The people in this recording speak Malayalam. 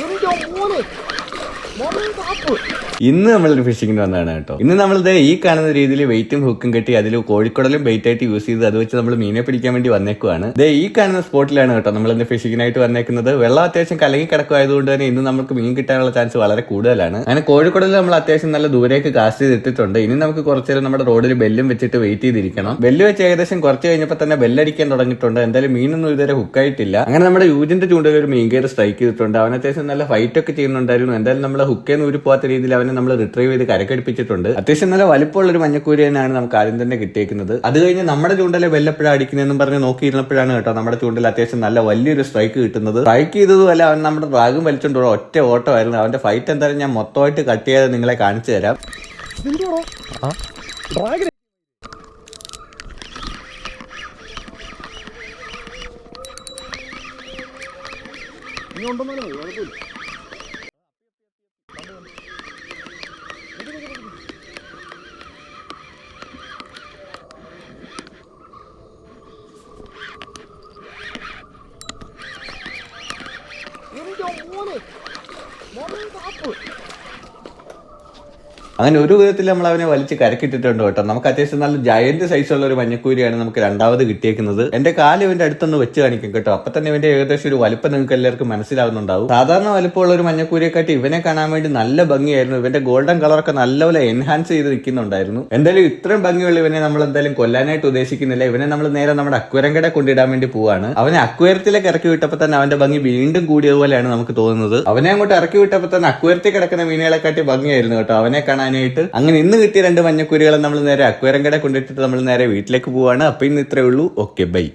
എന്റെ മോനെ മോനെ കാപ്പ് ഇന്ന് നമ്മൾ ഫിഷിങ്ങിന് വന്നതാണ് കേട്ടോ. ഇന്ന് നമ്മൾ നമ്മളിത് ഈ കാണുന്ന രീതിയിൽ വെയിറ്റും ഹുക്കും കെട്ടി അതിൽ കോഴിക്കടലും ബെയിറ്റ് ആയിട്ട് യൂസ് ചെയ്ത് അത് വെച്ച് നമ്മൾ മീനെ പിടിക്കാൻ വേണ്ടി വന്നേക്കുവാണ്. ദേ ഈ കാണുന്ന സ്പോട്ടിലാണ് കേട്ടോ നമ്മൾ ഇന്ന് ഫിഷിങ്ങിനായിട്ട് വന്നേക്കുന്നത്. വെള്ളം അത്യാവശ്യം കലങ്ങി കിടക്കുമായതുകൊണ്ട് തന്നെ ഇന്ന് നമുക്ക് മീൻ കിട്ടാനുള്ള ചാൻസ് വളരെ കൂടുതലാണ്. അങ്ങനെ കോഴിക്കടലിൽ നമ്മൾ അത്യാവശ്യം നല്ല ദൂരേക്ക് കാസ്റ്റ് ചെയ്ത് എത്തിയിട്ടുണ്ട് ഇനി നമുക്ക് കുറച്ചേരം നമ്മുടെ റോഡിൽ ബെല്ലും വെച്ചിട്ട് വെയിറ്റ് ചെയ്തിരിക്കണം. ബെല്ല് വെച്ച് ഏകദേശം കുറച്ച് കഴിഞ്ഞപ്പോൾ തന്നെ ബെല്ലടിക്കാൻ തുടങ്ങിയിട്ടുണ്ട്. എന്തായാലും മീനൊന്നും ഇതുവരെ ഹുക്കായിട്ടില്ല അങ്ങനെ നമ്മുടെ യൂജിന്റെ ചൂണ്ടയിൽ ഒരു മീൻ കയറി സ്ട്രൈക്ക് ചെയ്തിട്ടുണ്ട്. അവൻ അത്യാവശ്യം നല്ല ഫൈറ്റ് ഒക്കെ ചെയ്യുന്നുണ്ടായിരുന്നു. എന്തായാലും നമ്മൾ ഹുക്കേന്ന് ഊരി പോകാത്ത രീതിയിൽ അവനെ നമ്മൾ റിട്രീവ് ചെയ്ത് കരക്കടിപ്പിച്ചിട്ടുണ്ട്. അത്യാവശ്യം നല്ല വലിപ്പമുള്ള ഒരു മഞ്ഞക്കൂരിയനാണ് നമുക്ക് ആദ്യം തന്നെ കിട്ടിയേക്കുന്നത്. അത് കഴിഞ്ഞ് നമ്മുടെ ചൂണ്ടലെ വെല്ലപ്പോഴാണ് അടിക്കുന്നതെന്നും പറഞ്ഞ് നോക്കിയിരുന്നപ്പോഴാണ് കേട്ടോ നമ്മുടെ ചൂണ്ടൽ അത്യാവശ്യം നല്ല വലിയൊരു സ്ട്രൈക്ക് കിട്ടുന്നത്. സ്ട്രൈക്ക് ചെയ്തതുമല്ല അവൻ നമ്മുടെ ഡ്രാഗും വലിച്ചുകൊണ്ടുള്ള ഒറ്റ ഓട്ടമായിരുന്നു. അവന്റെ ഫൈറ്റ് എന്തായാലും ഞാൻ മൊത്തമായിട്ട് കട്ട് ചെയ്ത് നിങ്ങളെ കാണിച്ചു തരാം. ഇനി ഡ്രാഗൺ നീ ഉണ്ടെന്നാലോ കുഴപ്പമില്ല എന്റെ മോനെ മോനെ കാപ്പ് അങ്ങനെ ഒരു വിധത്തിൽ നമ്മൾ അവനെ വലിച്ച് കരക്കിട്ടിട്ടുണ്ട് കേട്ടോ. നമുക്ക് അത്യാവശ്യം നല്ല ജയന്റ് സൈസുള്ള ഒരു മഞ്ഞക്കൂരിയാണ് നമുക്ക് രണ്ടാമത് കിട്ടിയേക്കുന്നത്. എന്റെ കാൽ ഇവന്റെ അടുത്തൊന്ന് വെച്ച് കാണിക്കും കേട്ടോ. അപ്പൊ തന്നെ ഇവന്റെ ഏകദേശം ഒരു വലുപ്പം നിങ്ങൾക്ക് എല്ലാവർക്കും മനസ്സിലാവുന്നുണ്ടാവും. സാധാരണ വലുപ്പമുള്ള ഒരു മഞ്ഞക്കൂരിയെക്കാട്ടി ഇവനെ കാണാൻ വേണ്ടി നല്ല ഭംഗിയായിരുന്നു. ഇവന്റെ ഗോൾഡൻ കളറൊക്കെ നല്ലപോലെ എൻഹാൻസ് ചെയ്ത് നിൽക്കുന്നുണ്ടായിരുന്നു. എന്തായാലും ഇത്രയും ഭംഗിയുള്ള ഇവനെ നമ്മൾ എന്തായാലും കൊല്ലാനായിട്ട് ഉദ്ദേശിക്കുന്നില്ല. ഇവനെ നമ്മൾ നേരെ നമ്മുടെ അക്വരങ്കടെ കൊണ്ടിടാൻ വേണ്ടി പോവാണ്. അവനെ അക്വരത്തിലേക്ക് ഇറക്കി വിട്ടപ്പോൾ തന്നെ അവന്റെ ഭംഗി വീണ്ടും കൂടിയതുപോലെയാണ് നമുക്ക് തോന്നുന്നത്. അവനെ അങ്ങോട്ട് ഇറക്കി വിട്ടപ്പോൾ തന്നെ അക്വരത്തിൽ കിടക്കുന്ന മീനുകളെക്കാട്ടി ഭംഗിയായിരുന്നു കേട്ടോ. അവനെ കാണാനായിട്ട് അങ്ങനെ ഇന്ന് കിട്ടിയ രണ്ട് മഞ്ഞക്കുരികളെ നമ്മൾ നേരെ അക്വയരങ്കടെ കൊണ്ടിട്ടിട്ട് നമ്മൾ നേരെ വീട്ടിലേക്ക് പോവാണ്. അപ്പൊ ഇന്ന് ഇത്രേ ഉള്ളൂ. Okay bye